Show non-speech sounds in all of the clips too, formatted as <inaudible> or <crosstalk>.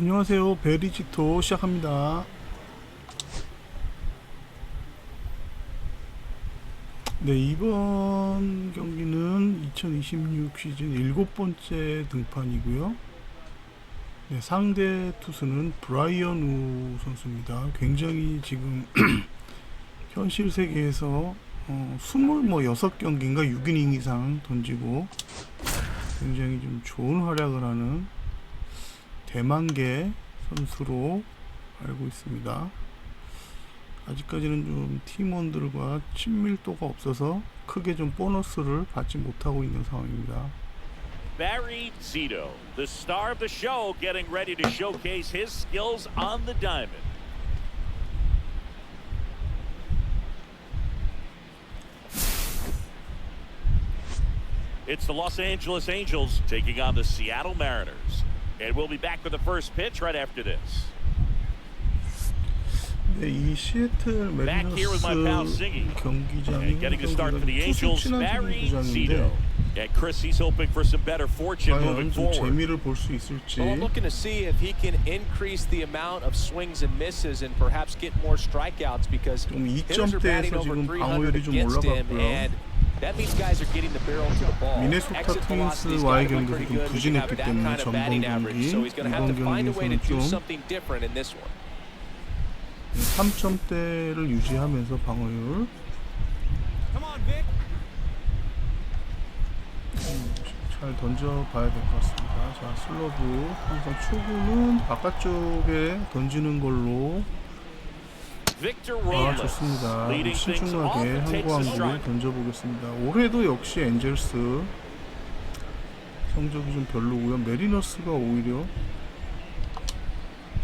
안녕하세요. 베리지토 시작합니다. 네, 이번 경기는 2026 시즌 일곱 번째 등판이고요. 네, 상대 투수는 브라이언 우 선수입니다. 굉장히 지금 <clears throat> 현실 세계에서 어, 26경기인가 6이닝 이상 던지고 굉장히 좀 좋은 활약을 하는 대만계 선수로 알고 있습니다. 아직까지는 좀 팀원들과 친밀도가 없어서 크게 좀 보너스를 받지 못하고 있는 상황입니다. Barry Zito, the star of the show, getting ready to showcase his skills on the diamond. It's the Los Angeles Angels taking on the Seattle Mariners. And we'll be back with the first pitch right after this. 네, 이 시애틀 Back here with my pal 메리너스 Ziggy. 경기장이 And getting the start for the 투수 Angels, 친화적인 Barry 구장인데 Zito. And Chris, he's hoping for some better fortune moving 과연 좀 forward. 재미를 볼수 있을지 Well, I'm looking to see if he can increase the amount of swings and misses and perhaps get more strikeouts because 좀 hitters are batting 이점대에서 over 지금 300 방어율이 좀 against him 올라갔고요. and 미네소타 트윈스와의 경기에서 좀 부진했기 때문에 전번. 경기 이번 경기에서는 좀 something different in this one. 3점대를 유지하면서 방어율 음, 잘 던져봐야 될 것 같습니다. 자 슬러브 항상 초구는 바깥쪽에 던지는 걸로 아 좋습니다. 신중하게 항구항구를. 던져보겠습니다. 올해도 역시 엔젤스 성적이 좀 별로고요. 메리너스가 오히려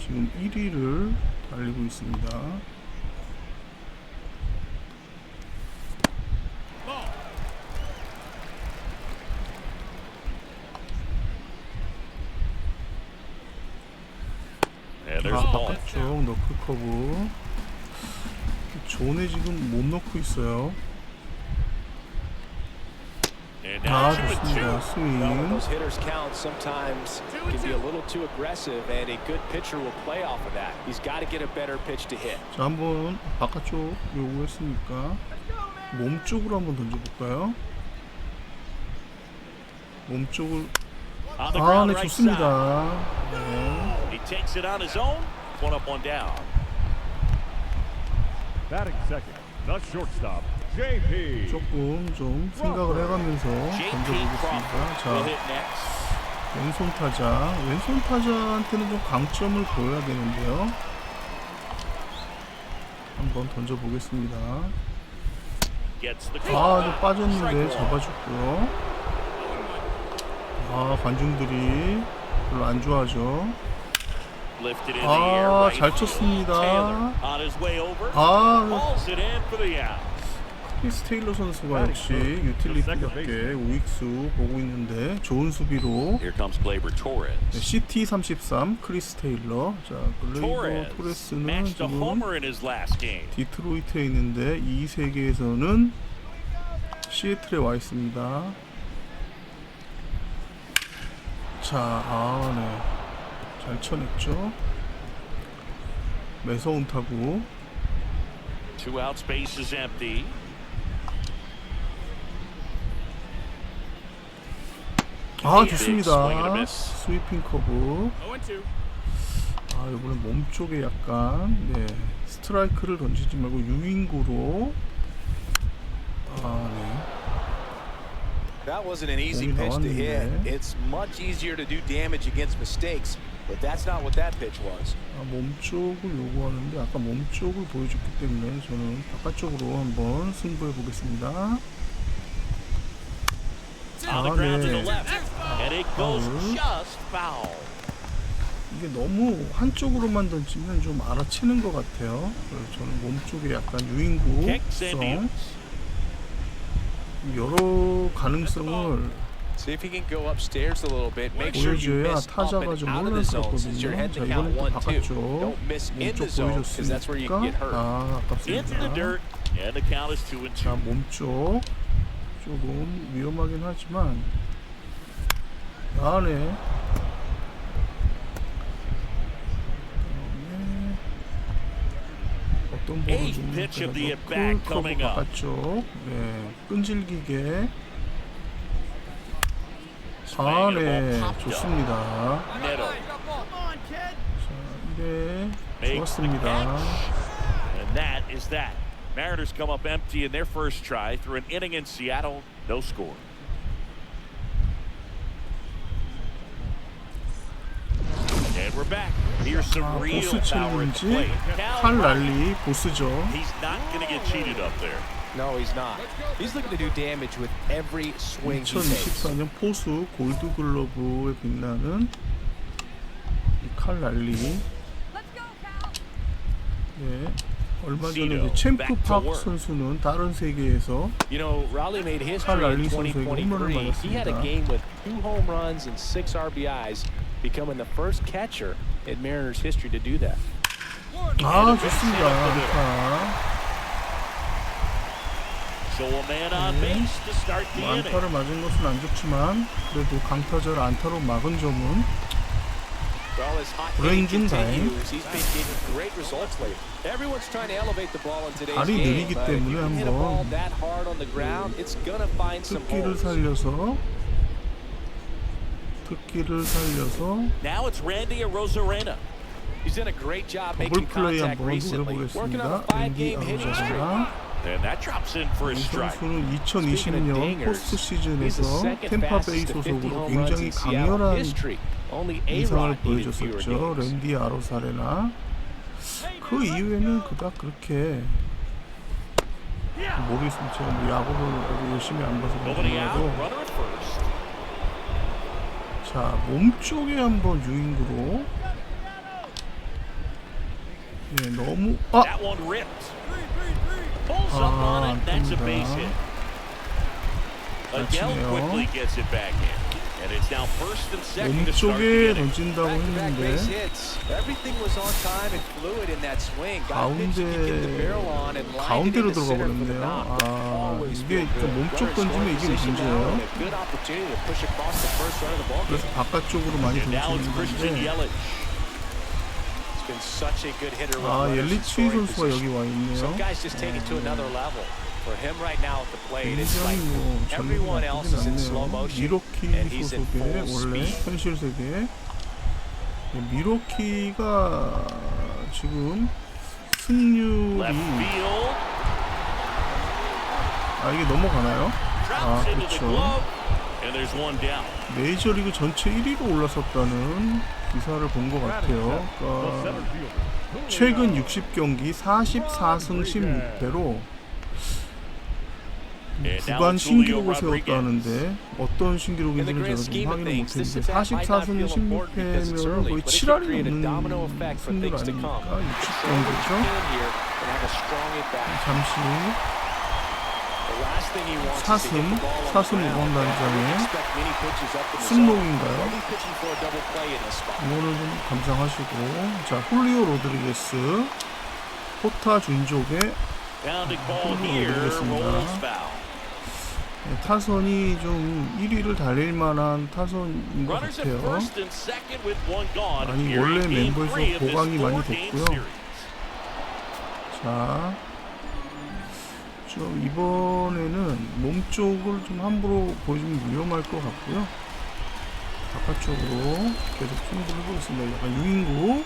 지금 1위를 달리고 있습니다. 아. 바깥쪽 너클 커브 존에 지금 못 넣고 있어요. 아 좋습니다. 스윙. 자 한번 바깥쪽 요구했으니까 몸 쪽으로 한번 던져볼까요? 몸 쪽을 On the 아, ground 네 right side. 좋습니다. 네. He takes it on his own. One up, one down. Batting second, the shortstop, JP. 조금 좀 생각을 해가면서. 던져보겠습니다. 자. 왼손 타자, 왼손 타자한테는 좀 강점을 보여야 되는데요. 한번 던져보겠습니다. Gets the call. 아, 좀 빠졌는데. 잡아줬고요. 아, 관중들이 별로 안 좋아하죠. Lifted in the air. 아, 잘. 쳤습니다. Taylor on his way over. 아, Hauls it in for the out. 크리스 테일러 선수가 역시 유틸리티답게 우익수 보고 있는데 좋은 수비로 Here comes Glaber Torres. 네, CT 33 크리스 테일러 자 글레이버 Torres 토레스는 지금 homer in his last game. 디트로이트에 있는데 이 세계에서는 시애틀에 와 있습니다. 자, 아, 네. 잘 쳐냈죠. 매서운 타구. Two out, space is empty. 아, 좋습니다. 스위핑 커브. 아, 이번에 몸 쪽에 약간, 네. 스트라이크를 던지지 말고 유인구로. 아, 네. That wasn't an easy pitch to hit. It's much easier to do damage against mistakes, but that's not what that pitch was. 아, 몸 쪽을 요구하는데 아까 몸 쪽을 보여줬기 때문에 저는 바깥쪽으로 한번 승부해 보겠습니다. On the 아, ground to the 네. left. And it goes foul. just foul. 이게 너무 한쪽으로만 던지면 좀 알아채는 것 같아요. 그래서 저는 몸 쪽에 약간 유인구성. 여러 가능성을 See if he can go upstairs a little bit. Make sure you 보여줘야 miss up 타자가 and 좀 out of the zone since you're 올라갔거든요. head 자 to count 이번엔 또 one two. 바깥쪽 Don't miss in the zone 왼쪽 because that's where you can get 보여줬으니까 hurt. 아 Into the 아깝습니다. dirt, and the count is two and 자 two. 몸쪽 조금 위험하긴 하지만 나네. 그다음에 어떤 볼을 Eighth pitch of the at bat 고 coming up. 바깥쪽 네, 끈질기게 아, and a ball 네, popped up. 좋습니다. Neto 자, 1회 makes the 좋았습니다. catch. And that is that. Mariners come up empty in their first try through an inning in Seattle. No score. And we're back. Here's some 아, real 보스 power at the 챌린지 plate. Now, 칼 랄리 보스죠. He's not going to get cheated up there. No, he's not. He's looking to do damage with every swing he takes. 2024년 포수 골드 글러브에 빛나는 이 칼 랄리. 네. 얼마 전에 이제 챔프 Back to 파크 work. 선수는 다른 세계에서 You know, Raleigh made history Raleigh in 선수에게 홈런을 2023. He had a 맞았습니다. game with two home runs and six RBIs, becoming the first catcher in Mariners history to do that. 아 좋습니다. 안타. 뭐. 안타를 맞은 것은 안 좋지만 그래도 강타절 안타로 막은 점은 브레인준 다행. 발이 느리기 때문에 한번 특기를. 살려서 특기를 살려서 Now it's Randy Rosarena. He's done a great job 더블 making 플레이 한번 노려보겠습니다. streak. 아우자가 And that drops in for a 이 strike. 선수는 Speaking of 2020년 dingers, 포스트 시즌에서 템파베이 fastest to 50 소속으로 굉장히 강렬한 인상을 보여줬었죠. 랜디 아로사레나 그 이후에는 그닥 그렇게 모르겠습니다. 제가 뭐 야구를 열심히 안 봐서 first. 자 몸쪽에 한번 유인구로 네 너무 아 아, on it. That's a base 안타입니다. hit. Adele 다치네요. quickly gets it back in. And it's now first and second to start the 몸쪽에 inning. 던진다고 Back-to-back base 했는데 hits. Everything was on time and fluid in that swing. Got a pitch 가운데 he could get the barrel on and lined it 가운데로 들어가 center for the 버렸네요. knock. 아 Always 이게. 몸쪽 던지면 이게 문제예요. and a good opportunity to push across the first run of the ball game. 그래서 바깥쪽으로 많이 And now it's Christian 던지는 건데 아 scoring 선수가 여기. 와 있네요. 굉장히 뭐 나쁘진 slow 않네요. 미로키 소속의 원래. 현실 세계 네, 미로키가 지금 승률이. 아 이게 넘어가나요? 아 그렇죠. Glove. And there's one down. 메이저리그 전체 1위로 올라섰다는 기사를 본 것 같아요. 그러니까. 최근 60경기 44승 16패로 And now 구간 신기록을. 세웠다는데 어떤 신기록인지는 제가 좀 확인을 못했는데 at-bat might not 44승 feel important because it's 16패면 early, 거의 but it could 7할이 create a 넘는 domino effect for 승률 아닙니까? come. Control what you 60경기죠. can here and have a strong at-bat. 잠시 The last thing he wants is to 사슴, 사슴 ground. 응원단장의 Expect many pitches up in the zone. 승록인가요? They'll be pitching for a double play in this spot. 이거는 좀 감상하시고 자 홀리오 로드리게스 포타 준족의. Rolls foul. 네, 타선이 좀 1위를 달릴 만한 타선인 것 같아요. 아니, 원래 멤버에서 보강이 많이 됐고요. 자, 좀 이번에는 몸 쪽을 좀 함부로 보여주면 위험할 것 같고요. 바깥쪽으로 계속 승부를 해보겠습니다. 약간 유인구.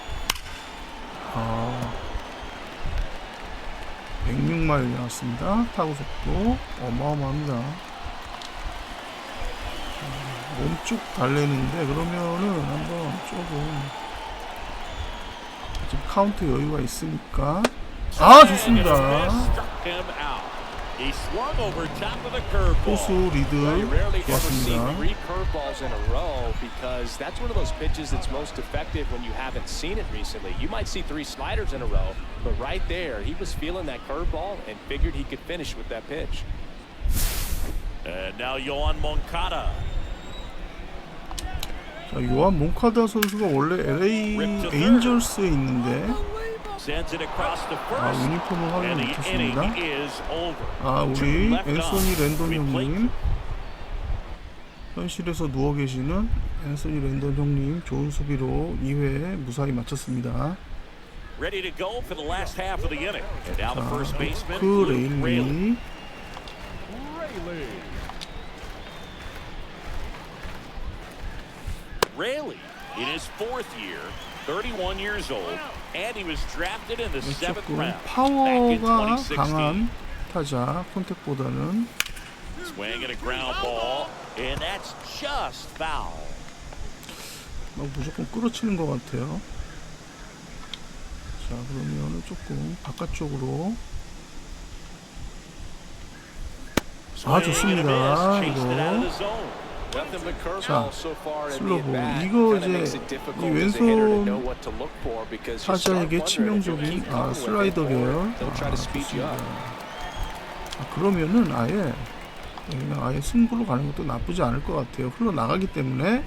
아, 106마일 나왔습니다. 타구 속도 어마어마합니다. 음, 몸쪽 달래는데 그러면은 한번 조금 지금 카운트 여유가 있으니까 아 좋습니다. Struck him out. He swung over top of the curveball. 포수 Well, you 리드 rarely ever see 좋았습니다. three curveballs in a row because that's one of those pitches that's most effective when you haven't seen it recently. You might see three sliders in a row, but right there, he was feeling that curveball and figured he could finish with that pitch. And now Yohan Moncada. 자, 요한 몬카다 선수가 원래 LA 에인절스에 있는데 Sends it across the 아 first. 유니폼을 확인 And the inning 못했습니다. is over. 아 우리. 앤소니 랜던 Replacement. 형님 현실에서 누워 계시는 앤소니 랜던 형님 좋은 수비로 2회 무사히 마쳤습니다. ready to go for the last half of the inning. And now the first baseman, 그 Luke Raley. 레일리 Rayleigh. Raley, in his fourth year, 31 years old, and he was drafted in the seventh round 파워가 2016. 강한 타자 콘택보다는 Swing and a ground ball, and that's just foul. 막 무조건 끌어치는 것 같아요. 자 그러면은 조금 바깥쪽으로 아, 좋습니다. It 자, 슬로브. 이거 이제 이 왼손 타자에게 치명적인 아 슬라이더 계열 아. 아, 그러면은 아예 그냥 아예 승부로 가는 것도 나쁘지 않을 것 같아요. 흘러 나가기 때문에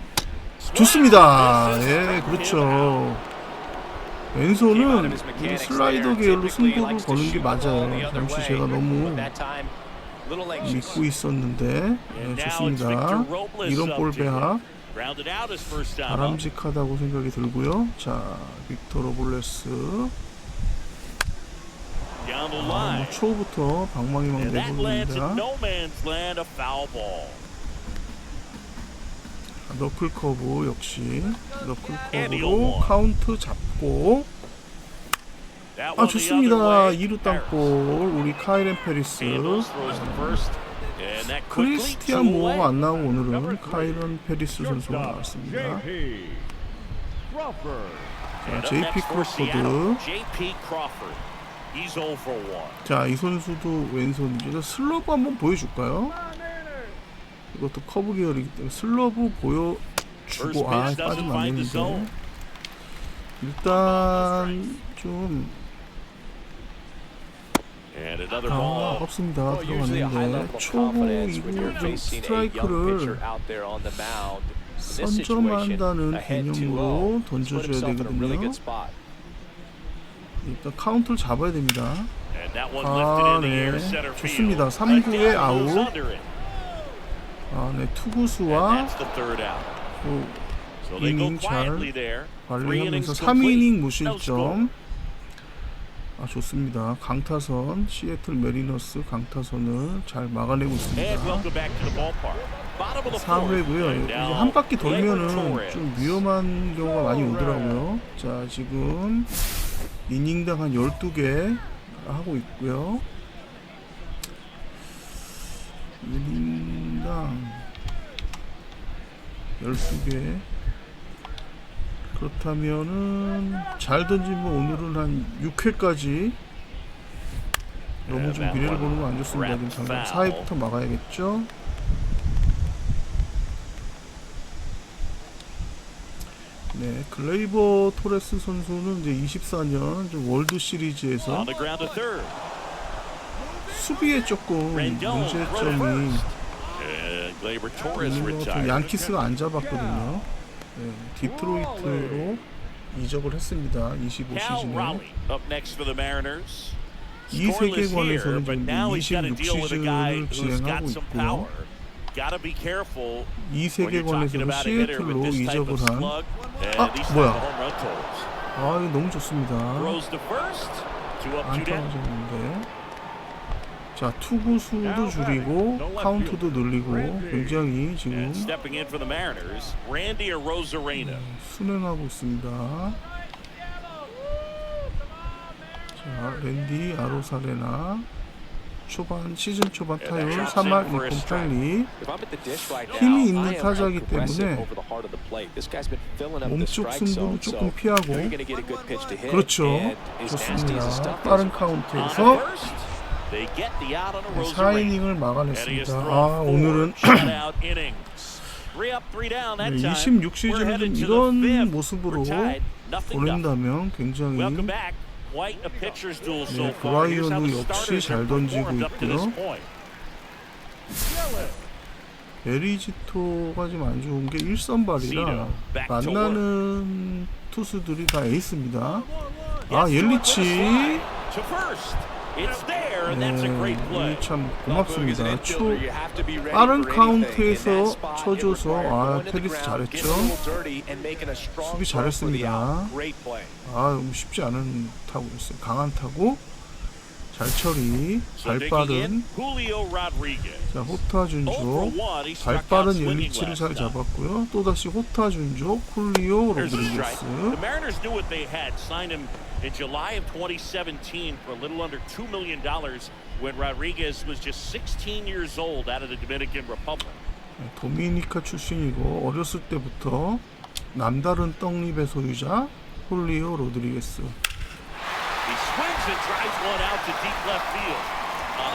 좋습니다. 예, 그렇죠. 왼손은 이 슬라이더 계열로 승부를 거는 게 맞아요. 잠시 제가 너무 믿고 있었는데 예, it's 좋습니다. 이런 볼 배합. 바람직하다고 생각이 들고요. 자, 빅토 로볼레스 the 아, 뭐. 초부터 that lands 내보입니다. at no man's land, a foul ball. 너클 커브 역시 너클 And 커브로 he'll walk. 카운트 잡고 아 좋습니다 other way. 2루 땅볼 우리 카이렌 페리스 크리스티안. 모어가 안 나오고 오늘은 카이런 페리스 선수가 나왔습니다. 자, JP 크로포드 JP Crawford. He's 0 for 1. 자이 선수도 왼손이죠 슬러브 한번 보여줄까요? 이것도 커브 계열이기 때문에 슬러브 보여주고 아 빠지면 안. 되는데 일단 좀 아, level 들어갔는데 young pitcher 스트라이크를 선점한다는 ahead 2-0, 개념으로 던져줘야 되거든요. 일단 카운트를 잡아야 됩니다. 아, 네. 좋습니다. field. 삼구의 A down 아웃. 아, 네, 투구수와 go 이닝 잘 관리하면서 complete. 3이닝 No score. 무실점. 아, 좋습니다. 강타선, 시애틀 메리너스 강타선을 잘 막아내고 있습니다. welcome back to the ballpark. Bottom of the fourth. 4회고요. And 이제 한 바퀴 돌면은. 좀 위험한 경우가 많이 오더라고요. 자, 지금 이닝당 한 12개 하고 있고요. 이닝당 12개. 그렇다면은 잘 던지면 오늘은 한 6회까지 너무 좀 미래를 보는 건 안 좋습니다. 지금 당장 4회부터 막아야겠죠. 네, 글레이버 토레스 선수는 이제 24년 좀 월드 시리즈에서. 수비에 조금 문제점이 있는 것 같아요. 양키스가 안 잡았거든요. 네, 디트로이트로 이적을 했습니다. 25 Cal 시즌에. Raleigh up next for the Mariners. 이 Scoreless here, 세계관에서는 지금 now he's got to 26 deal with a guy 시즌을 who's got 진행하고 some 있고요. 이 세계관에서는 시애틀로 이적을 한 아, 뭐야. 아, 이거 너무 좋습니다. 졌는데 자 투구수도 줄이고 카운트도 늘리고 굉장히 지금 Arozarena. 순행하고 있습니다. 자 랜디 아로사레나 초반 시즌 초반 타율 3할 2푼 8리 If I'm at the dish right now, 힘이 있는 타자이기 때문에 몸쪽 승부는 조금 피하고. 그렇죠. 좋습니다. 빠른 카운트에서 first, they get the out on Arozarena. 4이닝을 And he has 막아냈습니다. 아 오늘은 shutout innings. Three up, three down that 네, time. 26 We're 시즌을 headed 좀 to the 이런 fifth. 모습으로. 보낸다면 굉장히 네, 브라이언도 역시 잘 던지고 있고요. 베리지토가 좀안 좋은 게 1선발이라 만나는 투수들이 다 에이스입니다. 아 옐리치 네, 참 고맙습니다. ready 빠른. 카운트에서 쳐줘서 아, 페리스 잘했죠. 수비 잘했습니다. 아 쉽지 않은 타구였어요. 강한 타구, 잘 처리, So 발 digging in, 빠른. Julio Rodriguez. 자 호타 0 for 준조, 1. He 발 struck out 빠른 swinging 일리치를 last 잘 time. 잡았고요. 또 다시 호타 준조, 쿨리오 로드리게스. In July of 2017 for a little under $2 million when Rodriguez was just 16 years old out of the Dominican Republic. 네, 도미니카 출신이고 어렸을 때부터 남다른 떡잎의 소유자 홀리오 로드리게스.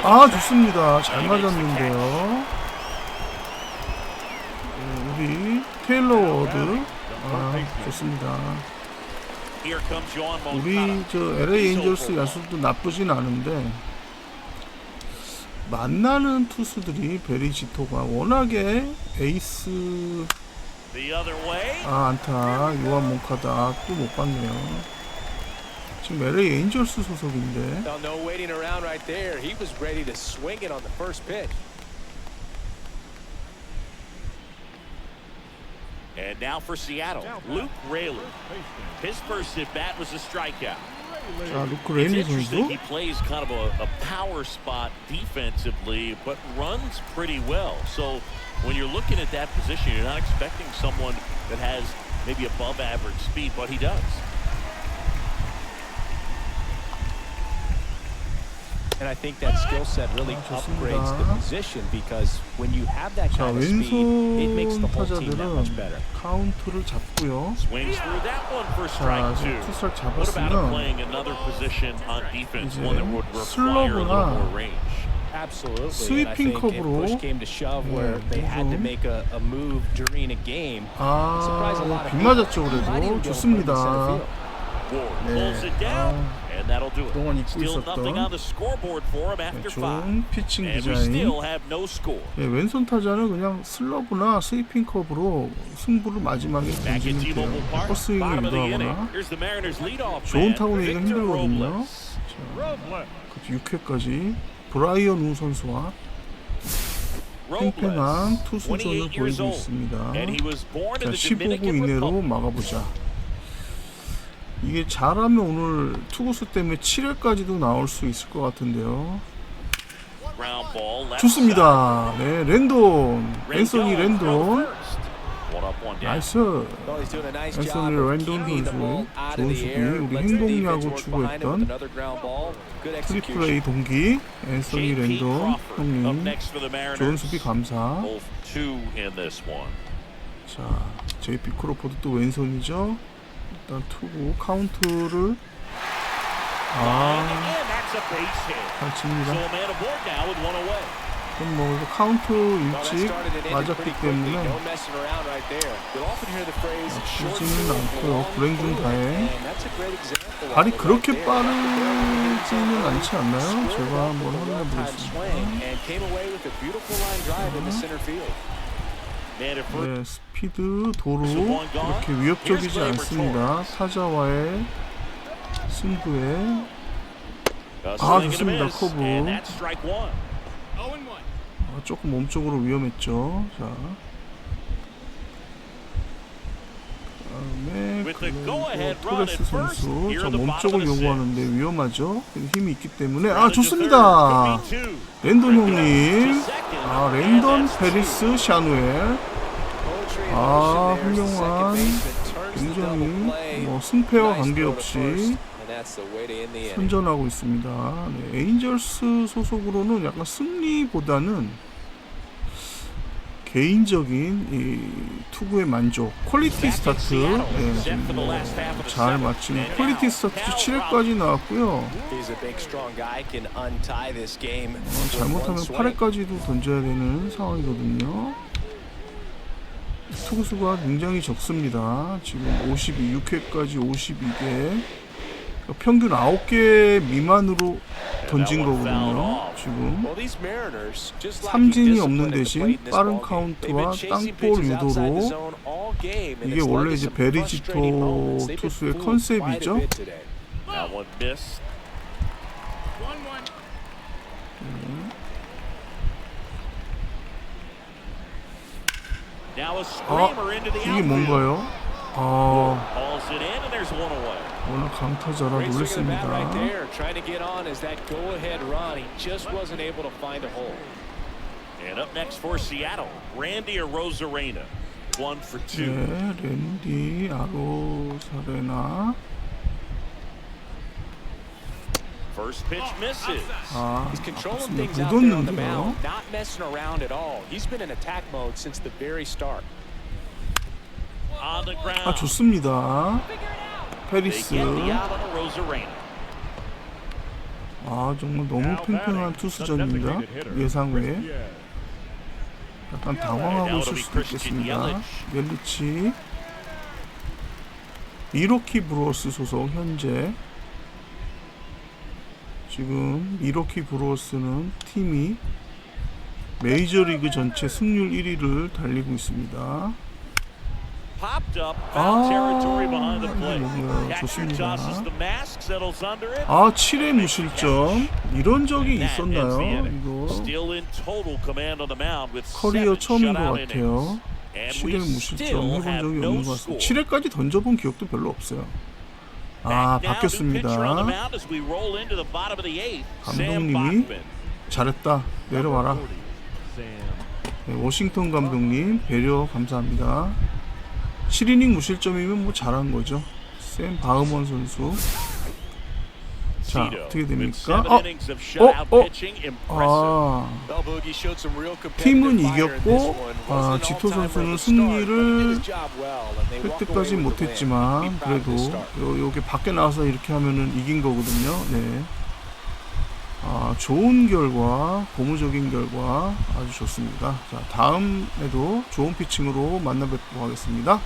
아. 좋습니다. 잘 맞았는데요. 네, 우리 테일러 워드 아 좋습니다. 우리. 저 LA 엔젤스 야수도 나쁘진 않은데 만나는 투수들이 베리지토가 워낙에 에이스. 아 안타 요한 몽카다 또 못 봤네요. 지금 LA 엔젤스 소속인데 No, no waiting around right there. He was ready to swing it on the first pitch. And now for Seattle, Luke Rayler. His first at bat was a strikeout. 자 루크 It's 레인리 interesting. 선수 He plays kind of a, a power spot defensively, but runs pretty well. So when you're looking at that position, you're not expecting someone that has maybe above average speed, but he does. And I think that skill set really 아, upgrades the 좋습니다. position because when you have that 자 kind of speed, it makes 왼손 the whole team that much 타자들은 better. 카운트를 잡고요. Swings through that one for 자 strike 지금 two. 투스를 What about him 잡았으면 playing another position on defense, 이제 one that would require a little 슬러브나 more range? Absolutely. 스위핑 and I think if 컵으로 push came to shove where 네, they had to 좀- make a, a move during a game, 아 surprise a lot of 빗 people. 맞았죠 Might 그래도 even go for it in center 좋습니다. 네. 그동안 잊고 있었던 네. 좋은 피칭 디자인. 네, 왼손 타자는 그냥 슬러브나 스위핑 컵으로 승부를 마지막에 던지면 돼요. Inning. 유도하거나 좋은 man, 타구 내기가 Victor 힘들거든요. Robles. 6회까지 브라이언 우 선수와 팽팽한 투수전을 28 years 보이고 있습니다. 자, in the 15구 Dominican 이내로. 막아보자. 이게 잘하면 오늘 투구수 때문에 7회까지도 나올 수 있을 것 같은데요. 좋습니다. 네, 랜돈, Rendon 랜돈. 나이스. Of 랜돈 선수, 좋은 수비. 우리 with 추구했던. 트리플레이 동기 JP 랜돈 형님. 좋은 수비 감사. 자, JP 크로포드 또 왼손이죠. 일단 투구 카운트를 아, again, that's a base hit. 잘 So 칩니다. a man aboard now with one away. 그럼 뭐 카운트 일찍 맞았기. 때문에 field, 않고요. long 불행 중 field, 다행. 발이 그렇게. 빠르지는 않지 않나요? 제가 한번 확인해 보겠습니다. and 네, 스피드, 도루 이렇게 위협적이지 않습니다. 타자와의 승부에 아, 좋습니다. 커브. 어, 조금 몸쪽으로 위험했죠. 자. 그다음에 run 토레스 선수 the 몸쪽을 요구하는데 위험하죠. 힘이 있기 때문에 아 좋습니다. 랜돈 형님, 아 two. 페리스 샤누엘, 아. 훌륭한, 굉장히. 뭐 승패와 관계없이. 선전하고 있습니다. 네, 에인절스 소속으로는 약간 승리보다는 개인적인 이 투구의 만족, 퀄리티 스타트 예, 좀 뭐, 잘 맞추는 퀄리티 스타트 7회까지 나왔고요. 잘못하면 one swing. 8회까지도 던져야 되는 상황이거든요. 투구수가 굉장히 적습니다. 지금 52, 6회까지 52개. 평균 9개 미만으로 던진 거거든요. 지금 삼진이 없는 대신 빠른 카운트와 땅볼 유도로 이게 원래 이제 베리지토 투수의 컨셉이죠. 음. 아, 이게 뭔가요? 아, Calls it in, and there's one away. 워낙 강타자라 Great swing of the bat right 놀랬습니다. there, trying to get on as that go-ahead run. He just wasn't able to find a hole. And up next for Seattle, Randy Rosarena. One for 네, two. 랜디 아로사레나. First pitch misses. 아, He's controlling 아깝습니다. things out there on the 묻었는데요. mound, not messing around at all. He's been in attack mode since the very start. 아, 좋습니다. 페리스. 아, 정말 너무 팽팽한 투수전입니다. 예상 외에. 약간 당황하고 있을 수도 있겠습니다. 멜리치 미로키 브루어스 소속 현재 지금 미로키 브루어스는 팀이 메이저리그 전체 승률 1위를 달리고 있습니다. Catcher 좋습니다. 아 7회 무실점 이런 적이 있었나요? 이거 커리어 처음인 것 같아요. innings. And 7회 we 무실점 해본 적이 없는 것 같습니다. score. 7회까지 던져본 기억도 별로 없어요. 아 바뀌었습니다. 감독님이. 잘했다 내려와라. 40, Sam. 네, 워싱턴 감독님 배려 감사합니다. 7이닝 무실점이면 뭐 잘한 거죠. 샘 바흐먼 선수. 자 어떻게 됩니까? 어, 어. Impressive. 아 팀은 이겼고. 아, 지토 선수는 승리를 win. 못했지만 그래도. 요, 요게 밖에 나와서 이렇게 하면은 이긴 거거든요. 네. 아, 좋은 결과, 고무적인 결과 아주 좋습니다. 자, 다음에도 좋은 피칭으로 만나 뵙도록 하겠습니다.